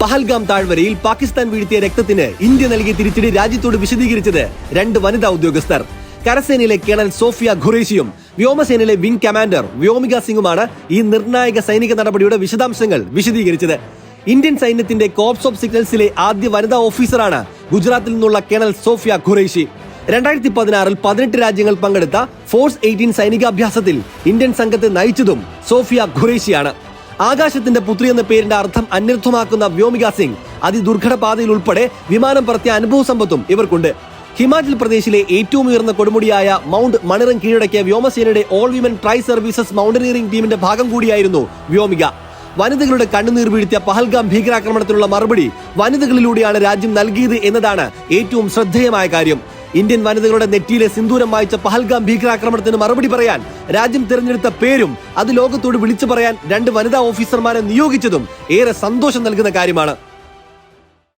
പഹൽഗാം താഴ്വരയിൽ പാകിസ്ഥാൻ വീഴ്ത്തിയ രക്തത്തിന് ഇന്ത്യ നൽകിയ തിരിച്ചടി രാജ്യത്തോട് വിശദീകരിച്ചത് രണ്ട് വനിതാ ഉദ്യോഗസ്ഥർ. കരസേനയിലെ കേണൽ സോഫിയ ഖുറേഷിയും വ്യോമസേനയിലെ വിംഗ് കമാൻഡർ വ്യോമിക സിംഗുമാണ് ഈ നിർണായക സൈനിക നടപടിയുടെ വിശദാംശങ്ങൾ വിശദീകരിച്ചത്. ഇന്ത്യൻ സൈന്യത്തിന്റെ കോപ്സ് ഓഫ് സിഗ്നൽസിലെ ആദ്യ വനിതാ ഓഫീസറാണ് ഗുജറാത്തിൽ നിന്നുള്ള കേണൽ സോഫിയ ഖുറേഷി. രണ്ടായിരത്തി പതിനാറിൽ പതിനെട്ട് രാജ്യങ്ങൾ പങ്കെടുത്ത ഫോഴ്സ് എയ്റ്റീൻ സൈനികാഭ്യാസത്തിൽ ഇന്ത്യൻ സംഘത്തെ നയിച്ചതും സോഫിയ ഖുറേഷിയാണ്. ആകാശത്തിന്റെ പുത്രി എന്ന പേരിന്റെ അർത്ഥം അന്വർത്ഥമാക്കുന്ന വ്യോമിക സിംഗ് അതിദുർഘട പാതയിൽ ഉൾപ്പെടെ വിമാനം പറത്തിയ അനുഭവ സമ്പത്തും ഇവർക്കുണ്ട്. ഹിമാചൽ പ്രദേശിലെ ഏറ്റവും ഉയർന്ന കൊടുമുടിയായ മൗണ്ട് മണിറം കീഴടക്കിയ വ്യോമസേനയുടെ all women tri services mountaineering ടീമിന്റെ ഭാഗം കൂടിയായിരുന്നു വ്യോമിക. വനിതകളുടെ കണ്ണുനീർ വീഴ്ത്തിയ പഹൽഗാം ഭീകരാക്രമണത്തിനുള്ള മറുപടി വനിതകളിലൂടെയാണ് രാജ്യം നൽകിയത് എന്നതാണ് ഏറ്റവും ശ്രദ്ധേയമായ കാര്യം. ഇന്ത്യൻ വനിതകളുടെ നെറ്റിയിലെ സിന്ദൂരം വായിച്ച പഹൽഗാം ഭീകരാക്രമണത്തിന് മറുപടി പറയാൻ രാജ്യം തിരഞ്ഞെടുത്ത പേരും അത് ലോകത്തോട് വിളിച്ചു പറയാൻ രണ്ട് വനിതാ ഓഫീസർമാരെ നിയോഗിച്ചതും ഏറെ സന്തോഷം നൽകുന്ന കാര്യമാണ്.